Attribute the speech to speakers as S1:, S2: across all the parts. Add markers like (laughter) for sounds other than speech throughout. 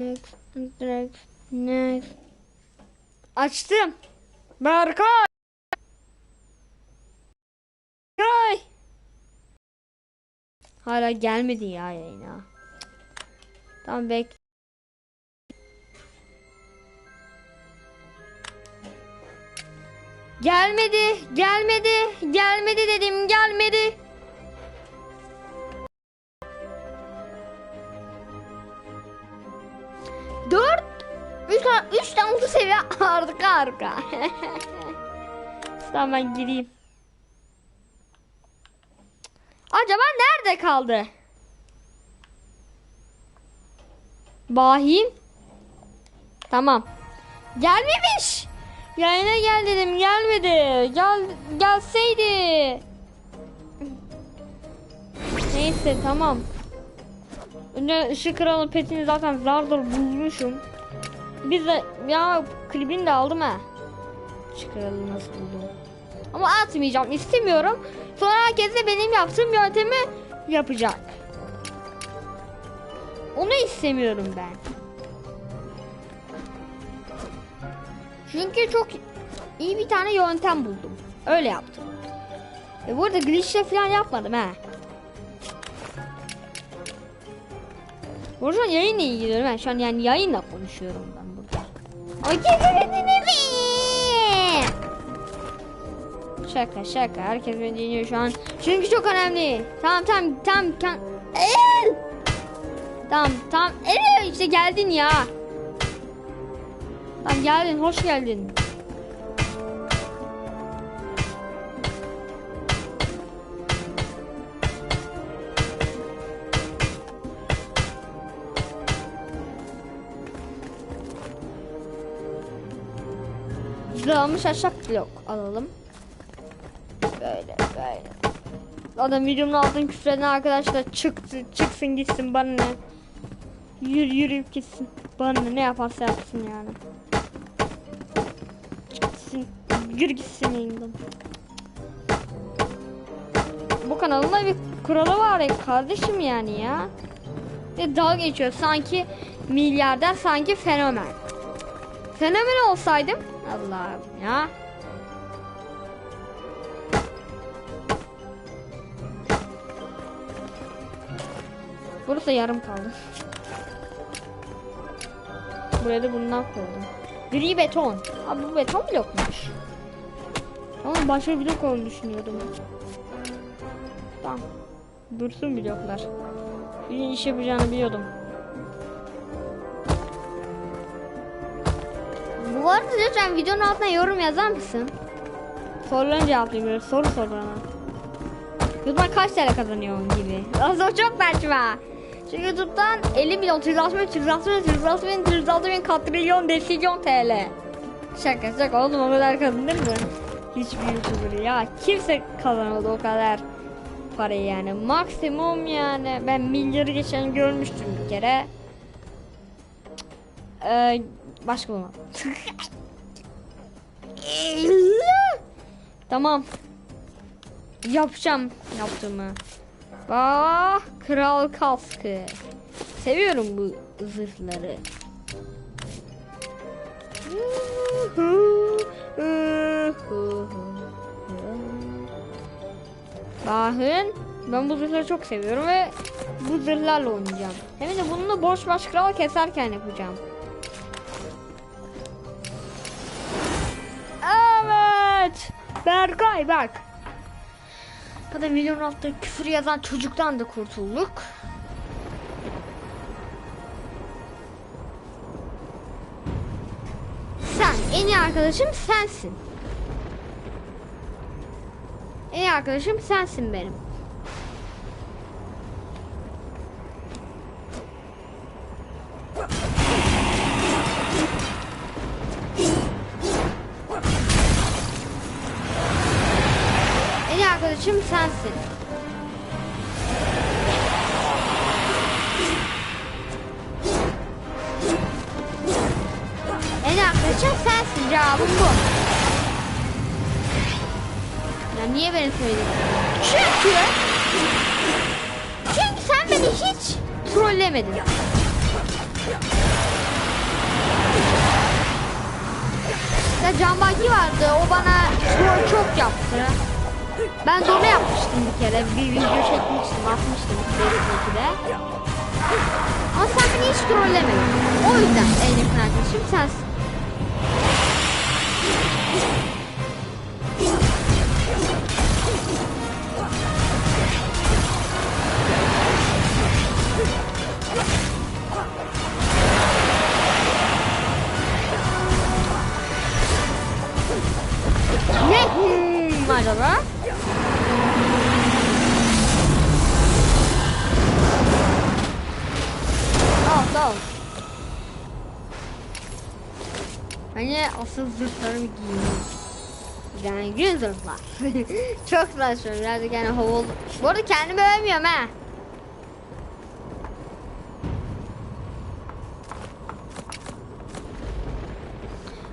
S1: Next, next. Açtım. Berkay. Berkay. Hala gelmedi ya yayına. Tamam bek. Gelmedi, gelmedi, gelmedi dedim, gelmedi. Üç, üç tane altı seviye arka arka. (laughs) tamam ben gireyim. Acaba nerede kaldı? Bahim. Tamam. Gelmemiş. Yayına gel dedim gelmedi. Gel gelseydi. Neyse tamam. Önce ışık kralı petini zaten zar zor bulmuşum. Biz de ya klibini de aldım ha. Işık kralı nasıl buldum. Ama atmayacağım istemiyorum. Sonra herkes de benim yaptığım yöntemi yapacak. Onu istemiyorum ben. Çünkü çok iyi bir tane yöntem buldum. Öyle yaptım. E bu arada glitch'le falan yapmadım ha. Bu arada yayınla ilgileniyorum ben. Şu an yani yayınla konuşuyorum ben burada. Ay kesemediniz. Şaka şaka. Herkes beni dinliyor şu an. Çünkü çok önemli. Tamam tamam tamam. tamam. Eee! Tamam tamam. Eee işte geldin ya. Tamam geldin. Hoş geldin. Dağılmış ahşap blok alalım. Böyle böyle. Adam videomun altın küfreden arkadaşlar çıktı çıksın gitsin bana ne. Yürü yürüyüp gitsin. Bana ne, ne yaparsa yapsın yani. Gitsin. Yürü gitsin yayından. Bu kanalın da bir kuralı var ya kardeşim yani ya. Ve dalga geçiyor sanki milyarder sanki fenomen. Fenomen olsaydım Allah'ım ya. Burası yarım kaldı. Buraya da bundan koydum. Gri beton. Abi bu beton blokmuş. Ama başka blok olduğunu düşünüyordum. Tamam. Dursun bloklar. Bir iş yapacağını biliyordum. Arada lütfen videonun altına yorum yazar mısın? Sorularını cevaplayayım böyle soru sor bana. YouTube'dan kaç TL kazanıyorsun gibi. (laughs) Aslında çok saçma. Çünkü YouTube'dan 50 milyon, 36 milyon, 36 milyon, 36 milyon, 36 milyon, katrilyon, desilyon TL. Şaka şaka oğlum o kadar kazanır mı? Hiçbir YouTuber ya. Kimse kazanmadı o kadar parayı yani. Maksimum yani. Ben milyarı geçen görmüştüm bir kere. Ee, başka bulmadım. (laughs) tamam. Yapacağım yaptığımı. Ah kral kaskı. Seviyorum bu zırhları. Bakın ben bu zırhları çok seviyorum ve bu zırhlarla oynayacağım. Hem de bununla boş baş kral keserken yapacağım. Berkay bak. Bu da milyon altta küfür yazan çocuktan da kurtulduk. Sen en iyi arkadaşım sensin. En iyi arkadaşım sensin benim. edemezsin. En arkadaşım sensin cevabım bu. Ya niye beni söyledin? Çünkü... Çünkü sen beni hiç trollemedin. Ya Canbaki vardı, o bana troll çok yaptı. Ben de onu yapmıştım bir kere. Bir video çekmiştim, atmıştım Facebook'ta. Ama sen beni hiç trollemedin. O yüzden en yakın arkadaşım sensin. Hani asıl zırhlarımı giyeyim. Yani gün zırhlar. Çok saçma birazcık yani havalı. Bu arada kendimi övmüyorum ha.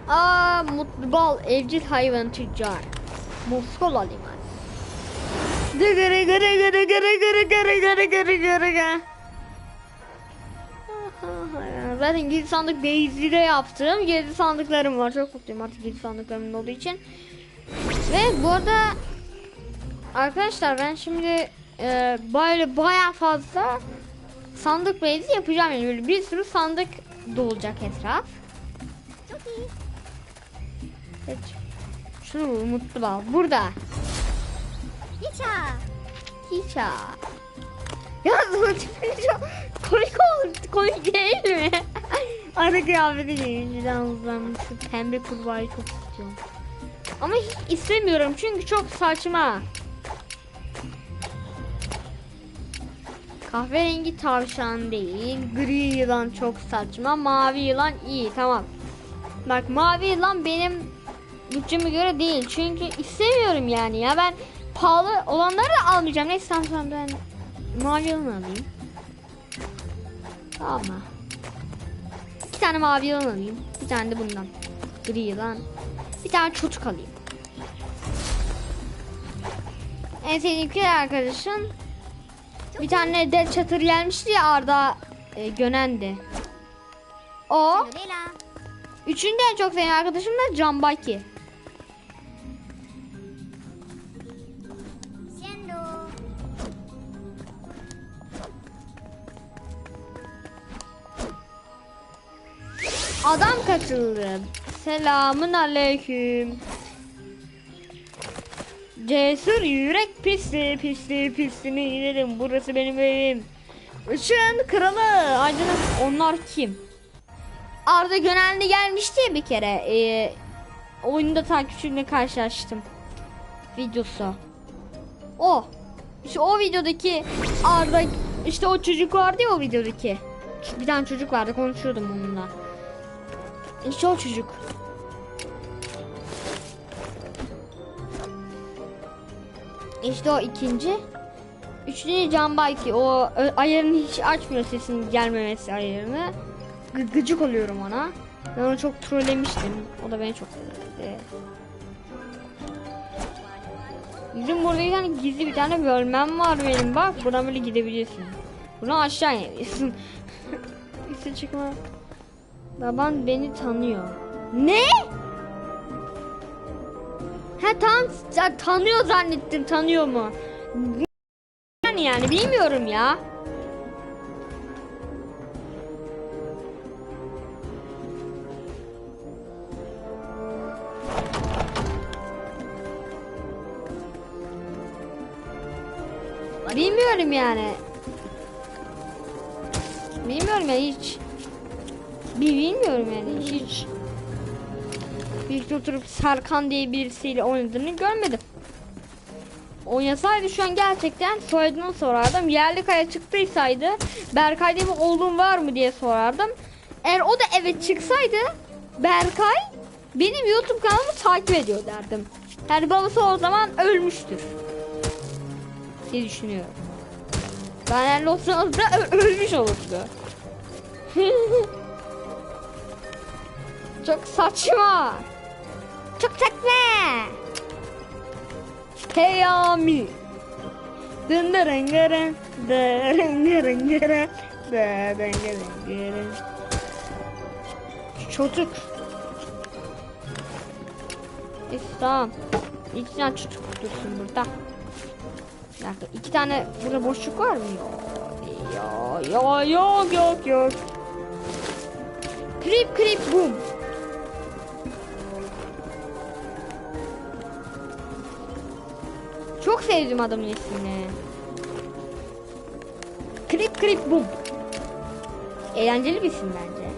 S1: Aa mutlu bal evcil hayvan tüccar. Moskova liman. Gırı gırı gırı gırı gırı gırı gırı gırı gırı gırı. Zaten gizli sandık Beyzi'de yaptım. Gizli sandıklarım var. Çok mutluyum artık gizli sandıklarımın olduğu için. Ve bu arada arkadaşlar ben şimdi e, böyle baya fazla sandık beyzi yapacağım. Yani böyle bir sürü sandık dolacak etraf. Evet. Şunu mutlu bal. Burada.
S2: Hiça.
S1: Hiça. Ya çok komik oldu. Komik değil mi? Arı kıyafeti giyince uzanmış. Şu pembe kurbağayı çok istiyorum. Ama hiç istemiyorum çünkü çok saçma. Kahverengi tavşan değil. Gri yılan çok saçma. Mavi yılan iyi tamam. Bak mavi yılan benim bütçeme göre değil. Çünkü istemiyorum yani ya ben pahalı olanları da almayacağım. Neyse tamam ben mavi yılan alayım. Tamam mı? İki tane mavi yılan alayım. Bir tane de bundan. Gri yılan. Bir tane çocuk alayım. En sevdiğim arkadaşın bir tane de çatır gelmişti ya Arda e, Gönen'di. O. Üçüncü en çok sevdiğim arkadaşım da Cambaki. Adam katıldı. Selamun aleyküm. Cesur yürek pisli pisli pisliğini inerim. Burası benim evim. Işığın kralı. Aydınlık onlar kim? Arda Gönenli gelmişti ya bir kere. Ee, oyunda takipçimle karşılaştım. Videosu. O. İşte o videodaki Arda işte o çocuk vardı ya o videodaki. Bir tane çocuk vardı konuşuyordum onunla. İşte o çocuk. İşte o ikinci. Üçüncü Can Bayki. O ayarını hiç açmıyor sesinin gelmemesi ayarını. Gı- gıcık oluyorum ona. Ben onu çok trollemiştim. O da beni çok trolledi. Bizim burada bir tane gizli bir tane bölmem var benim. Bak buradan böyle gidebilirsin. Bunu aşağı inebilirsin. Üste (laughs) çıkma. Baban beni tanıyor. Ne? Ha tam ya, tanıyor zannettim. Tanıyor mu? Yani yani bilmiyorum ya. Bilmiyorum yani. Bilmiyorum yani hiç. Bilmiyorum yani hiç. Birlikte oturup Serkan diye birisiyle oynadığını görmedim. Oynasaydı şu an gerçekten soyadını sorardım. Yerli kaya çıktıysaydı Berkay diye bir oğlum var mı diye sorardım. Eğer o da evet çıksaydı Berkay benim YouTube kanalımı takip ediyor derdim. Yani babası o zaman ölmüştür. diye düşünüyorum. Ben yani sırada ö- ölmüş olurdu. (laughs) Çok saçma. Çok saçma. Peyami. Dındırıngırın. Dındırıngırın. Dındırıngırın. Çocuk. Neyse tamam. İki tane çocuk dursun burada. Bir iki tane burada boşluk var mı? Yok yok yok yok yok. Krip krip bum. Çok sevdim adamın ismini. Creep, creep, boom. Eğlenceli bir isim bence.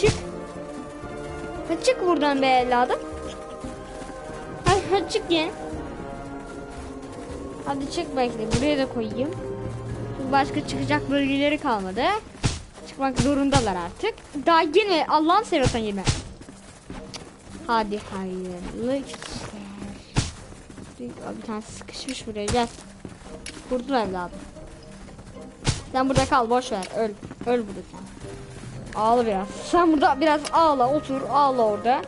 S1: Çık. Hadi çık buradan be evladım. Hadi, hadi çık ye. Hadi çık bekle. Buraya da koyayım. Çünkü Başka çıkacak bölgeleri kalmadı. Çıkmak zorundalar artık. Daha girme. Allah'ın seversen girme. Hadi hayırlı işler. Bir, bir tane sıkışmış buraya gel. Kurtul evladım. Sen burada kal boş ver. Öl. Öl burada sen. Ağla biraz. (laughs) Sen burada biraz ağla otur ağla orada.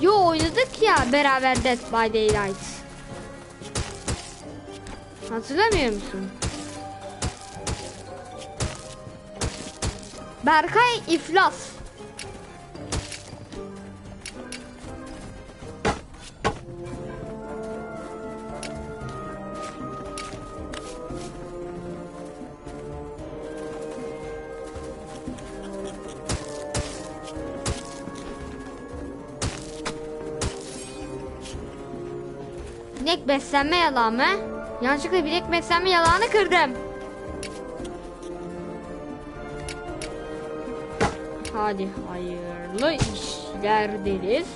S1: Yo oynadık ya beraber Dead by Daylight. Hatırlamıyor musun? Berkay iflas. Binek beslenme yalan mı? Yanlışlıkla binek beslenme yalanı kırdım. Hadi hayırlı işler deriz.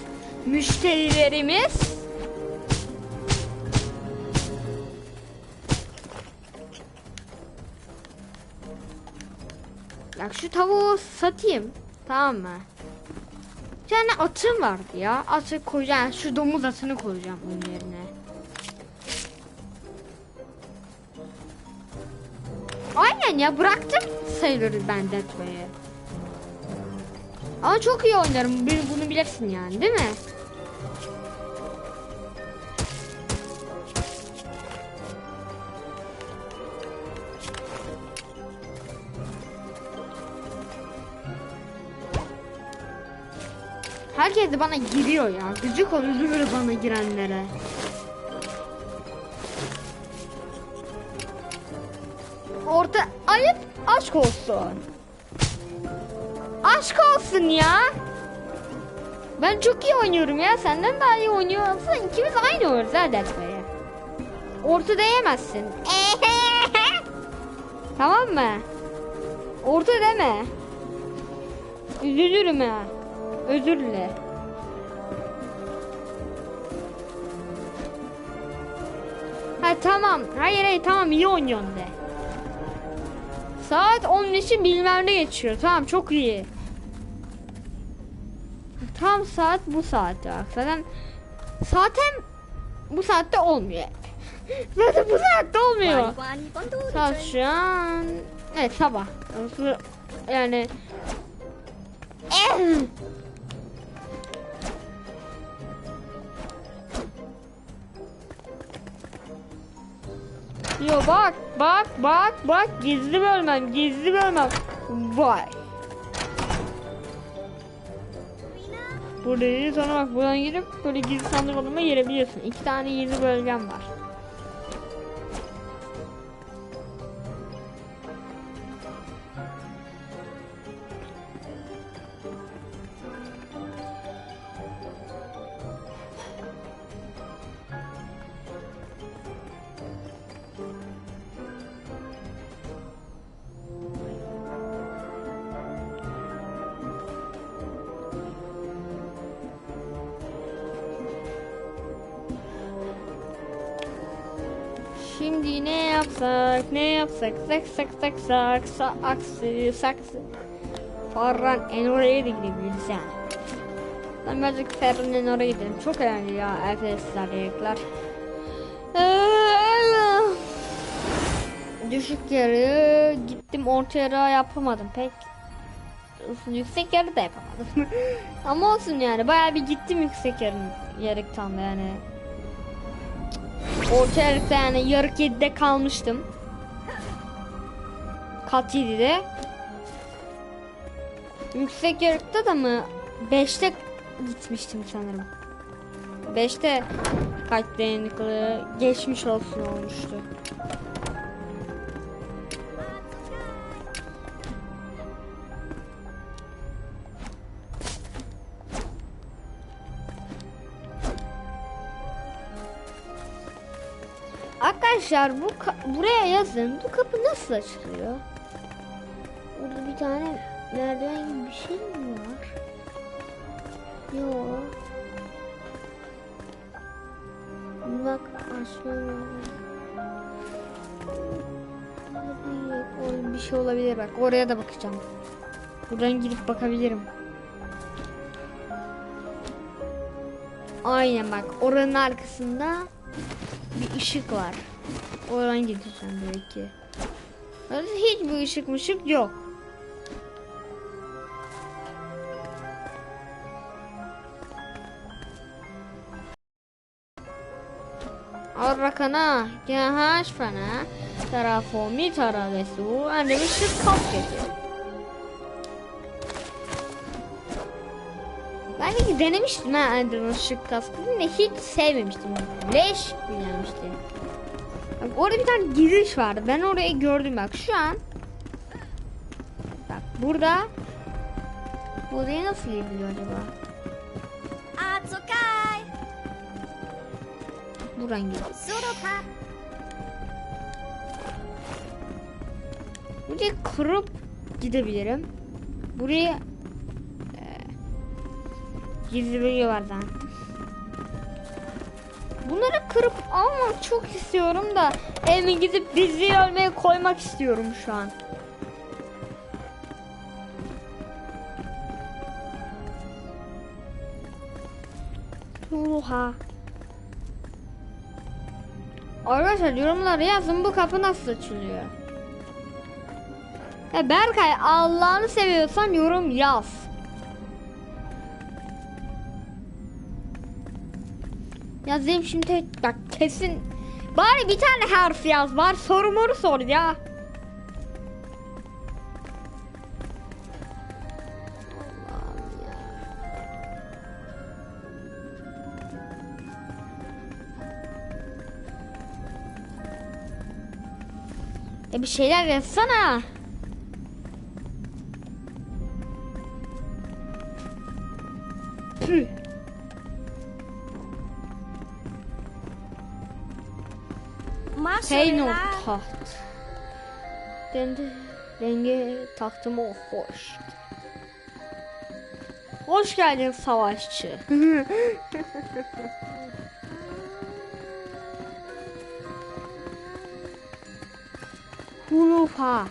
S1: Müşterilerimiz Bak şu tavuğu satayım. Tamam mı? Bir tane atım vardı ya. Atı koyacağım. Şu domuz atını koyacağım bunun Aynen ya bıraktım sayılır ben Deathway'i. Ama çok iyi oynarım. Bunu bilirsin yani değil mi? Herkes de bana giriyor ya. Gıcık oluyor bana girenlere. Aşk olsun. Aşk olsun ya. Ben çok iyi oynuyorum ya. Senden daha iyi oynuyor olsa ikimiz aynı oluruz ha Deathway'e. Orta değemezsin. (laughs) tamam mı? Orta deme. Üzülürüm ha. Özür dile. Ha tamam. Hayır hayır tamam iyi oynuyorsun de. Saat 15'i bilmem ne geçiyor. Tamam çok iyi. Tam saat bu saatte bak. (laughs) Zaten zaten bu saatte olmuyor. zaten bu saatte olmuyor. Saat şu an evet sabah. Yani (clears throat) Yo bak bak bak bak gizli bölmem gizli bölmem Vay Burayı sonra bak buradan girip böyle gizli sandık odama girebiliyorsun. İki tane gizli bölgem var. Şimdi ne yapsak, ne yapsak, sak sak sak sak, sak aksi, saksı. Farran en oraya da gidebiliriz. Ben birazcık Ferran en oraya gidelim. Çok önemli ya arkadaşlar yayıklar. Düşük yarı gittim orta yarı yapamadım pek. Yüksek yarı da yapamadım. (laughs) Ama olsun yani bayağı bir gittim yüksek yarı yarıktan da yani. Orta yarıkta yani yarık 7'de kalmıştım. Kat 7'de. Yüksek yarıkta da mı? 5'te gitmiştim sanırım. 5'te kaç dayanıklı geçmiş olsun olmuştu. Arkadaşlar bu buraya yazın. Bu kapı nasıl açılıyor? Burada bir tane merdiven gibi bir şey mi var? Yok. Bak. Orada bir şey olabilir bak. Oraya da bakacağım. Buradan girip bakabilirim. Aynen bak oranın arkasında bir ışık var. Oradan gideceğim belki. Orada hiçbir ışık mışık yok. Arrakana, gehaş fana, tarafomi taravesu, anne bir ışık kapketi. Ben de denemiştim ha Ender'ın ışık kaskını da hiç sevmemiştim. Leş gelmişti. Bak orada bir tane giriş vardı. Ben orayı gördüm bak şu an. Bak burada. Buraya nasıl gidiyor acaba?
S2: Atsukai.
S1: Buradan.
S2: Suruka.
S1: Burayı kırıp gidebilirim. Buraya e, gizli bölge var zaten. Bunları kırıp almak çok istiyorum da eve gidip diziyi ölmeye koymak istiyorum şu an. Oha. Arkadaşlar yorumlara yazın bu kapı nasıl açılıyor? Ya Berkay Allah'ını seviyorsan yorum yaz. Yazayım şimdi bak kesin. Bari bir tane harf yaz. Var soru moru sor ya. Ya bir şeyler yazsana. Peynir taht. Kendi rengi tahtımı hoş. Hoş geldin savaşçı. (laughs) Hulufa.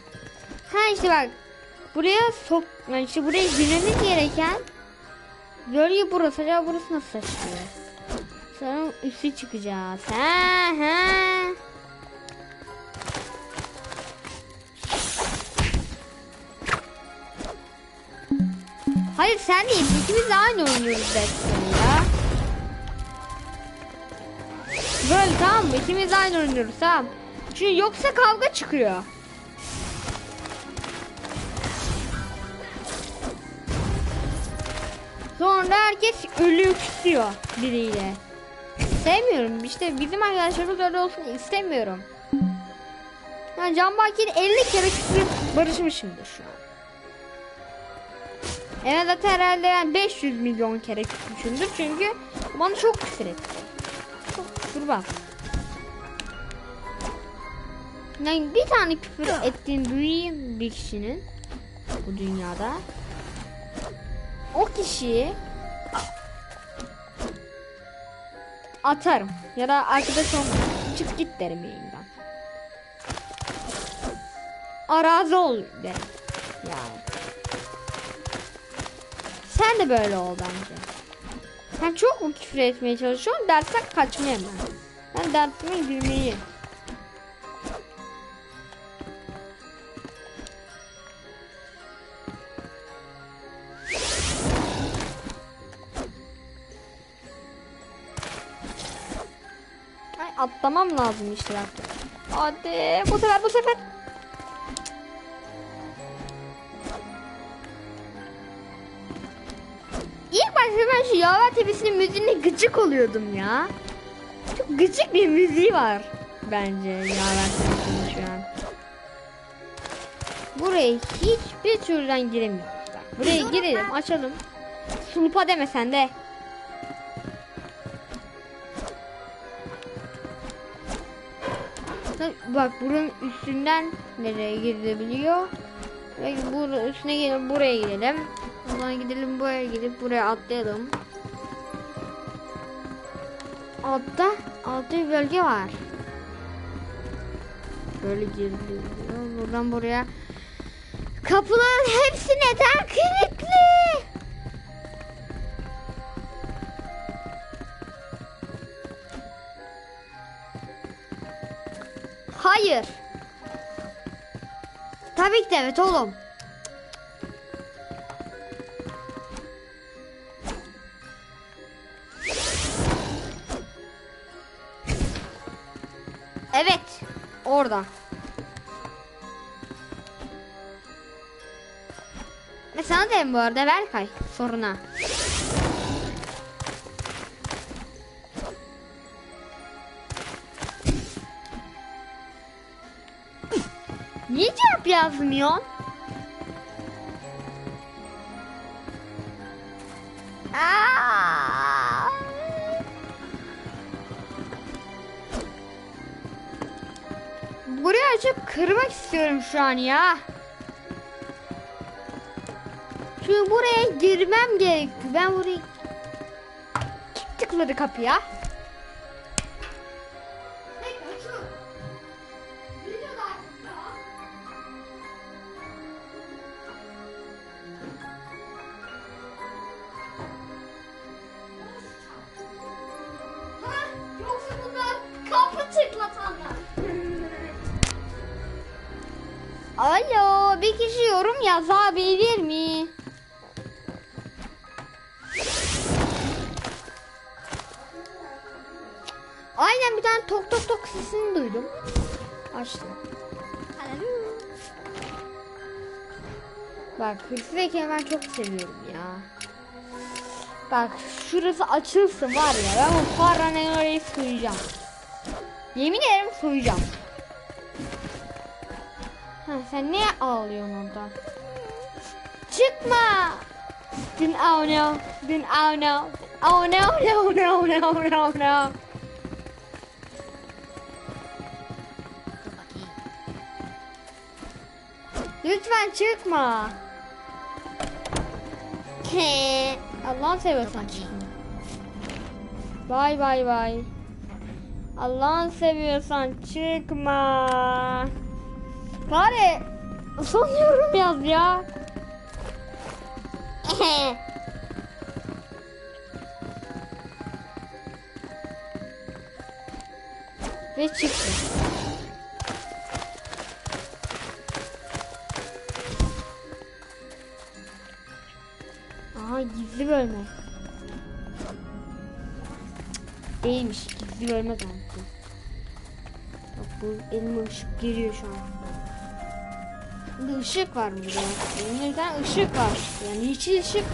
S1: Ha işte bak. Buraya sok yani işte buraya girmemiz gereken bölge burası. Acaba burası nasıl açılıyor? Sonra üstü çıkacağız. Ha ha. Hayır sen değil. İkimiz aynı oynuyoruz Destiny ya. Böyle tamam mı? İkimiz aynı oynuyoruz tamam. Çünkü yoksa kavga çıkıyor. Sonra herkes küsüyor biriyle. Sevmiyorum işte bizim arkadaşlarımız öyle olsun istemiyorum. Yani Can Baki'yle 50 kere küsüp barışmışımdır şu an. En zaten herhalde ben 500 milyon kere küsmüşümdür çünkü bana çok küfür etti. Çok küfür var. Yani bir tane küfür ettiğim duyayım bir kişinin bu dünyada o kişiyi atarım ya da arkadaş. Çık git derim yayından. Arazi ol derim. Yani. Sen de böyle ol bence. Sen çok mu küfür etmeye çalışıyorsun? Dersten kaçmaya mı? Ben dersime girmeyi. Ay atlamam lazım işte bak. Hadi bu sefer bu sefer. Ben şu Yaver Tepesi'nin müziğine gıcık oluyordum ya. Çok gıcık bir müziği var bence Yaver Tepesi'nin şu an. Buraya hiçbir türden giremiyoruz. Buraya girelim açalım. Sulpa deme sen de. Bak bunun üstünden nereye gidebiliyor? Ve bu üstüne gelip buraya gidelim. Zaman gidelim buraya gidip buraya atlayalım. Altta, altta bir bölge var. Böyle giriliyor. Buradan buraya. Kapıların hepsi neden kilitli? Hayır. Tabii ki evet oğlum. Orada. Ve sana derim bu arada Berkay soruna. Niye cevap yazmıyorsun? Kırmak istiyorum şu an ya. Çünkü buraya girmem gerekiyor. Ben burayı Kim tıkladı kapıya. Alo, bir kişi yorum yazabilir mi? Aynen bir tane tok tok tok sesini duydum. Açtım. Bak hırsızken ben çok seviyorum ya. Bak şurası açılsın var ya ben bu paranın orayı soyacağım. Yemin ederim soyacağım. Sen ne ağlıyorsun orada? Çıkma. Dün oh no. Dün oh no. Oh no no no no no no. Lütfen çıkma. He. Allah'ını seviyorsan çıkma. Bay bay bay. Allah'ını seviyorsan çıkma. Bari son yorum yaz ya. (laughs) Ve çıktı. Aha gizli bölme. Değilmiş gizli bölme sanki. Bak bu elime ışık geliyor şu an. Bir ışık var burada. Bir tane ışık var. Yani yeşil ışık.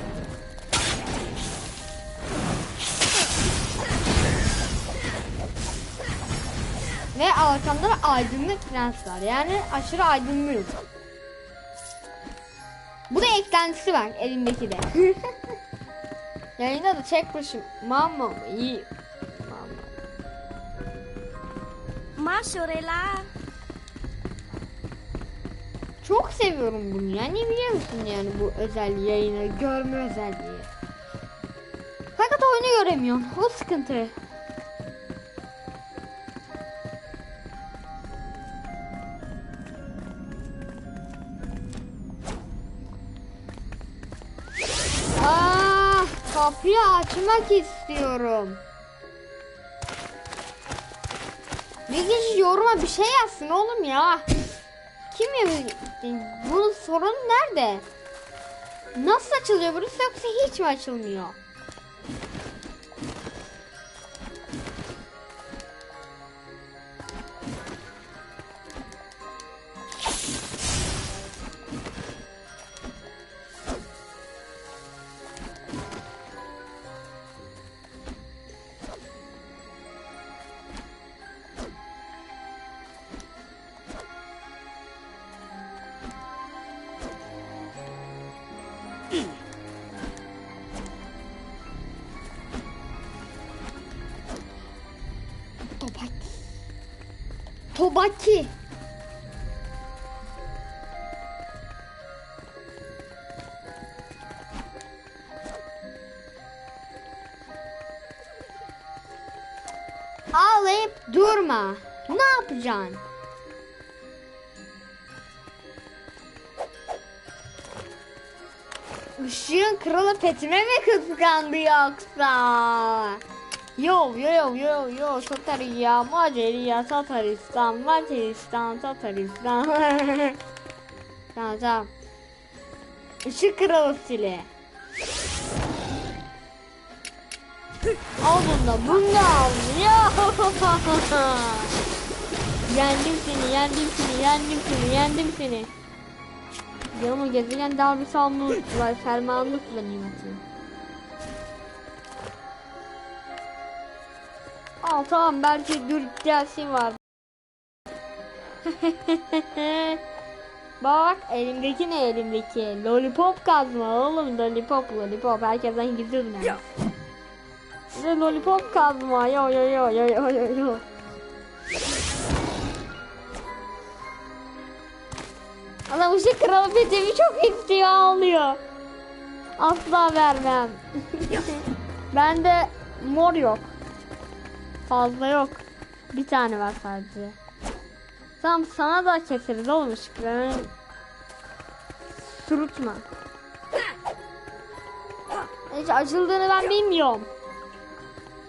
S1: Ve arkamda da aydınlık prens var. Yani aşırı aydınlık. Bu da eklentisi var elimdeki de. (laughs) Yayında da çekmişim. Mamma iyi. Mamma.
S2: Marshorella.
S1: Çok seviyorum bunu ya. Ne biliyor musun yani bu özel yayını görme özelliği. Fakat oyunu göremiyorum. O sıkıntı. Ah, kapıyı açmak istiyorum. Bir kişi yoruma bir şey yazsın oğlum ya. Kim ya? Bunun sorunu nerede? Nasıl açılıyor burası yoksa hiç mi açılmıyor? Tobaki. Ağlayıp durma. Ne yapacaksın? Işığın kralı petime mi kıskandı yoksa? Yo yo yo yo yo Satarya Maceria Tataristan Macaristan Tataristan. (laughs) Tamam tamam. Işık kralı stili. Al bunu da bunu da al. Ya. (laughs) Yendim seni yendim seni yendim seni yendim seni. Yanıma gezegen darbe salma var fermanlı kullanayım. atayım Aa tamam belki dur gelsin var. (laughs) Bak elimdeki ne elimdeki? Lollipop kazma oğlum lollipop lollipop herkesten yani. Bir de lollipop kazma yo yo yo yo yo yo yo. Adam ışık kıyafetimi çok istiyor ağlıyor. Asla vermem. (laughs) Bende mor yok. Fazla yok. Bir tane var sadece. Tamam sana da keseriz oğlum ışıklarını. Sürütme. Hiç açıldığını ben bilmiyorum.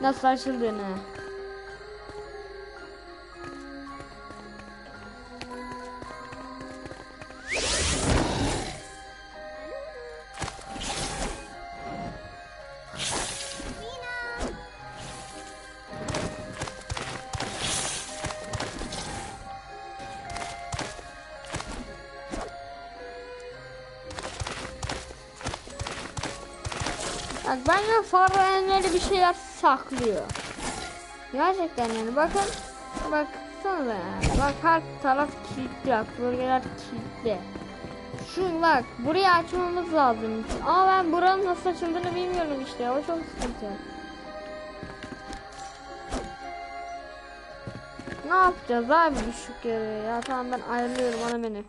S1: Nasıl açıldığını. Bak bence Farrenleri bir şeyler saklıyor. Gerçekten yani bakın. Baksana yani. Bak her taraf kilitli. Bak bölgeler kilitli. Şu bak burayı açmamız lazım. Ama ben buranın nasıl açıldığını bilmiyorum işte. O çok sıkıntı. Ne yapacağız abi düşük yere ya. Tamam ben ayrılıyorum ana beni.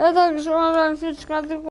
S1: Evet arkadaşlar ben size çıkarttık.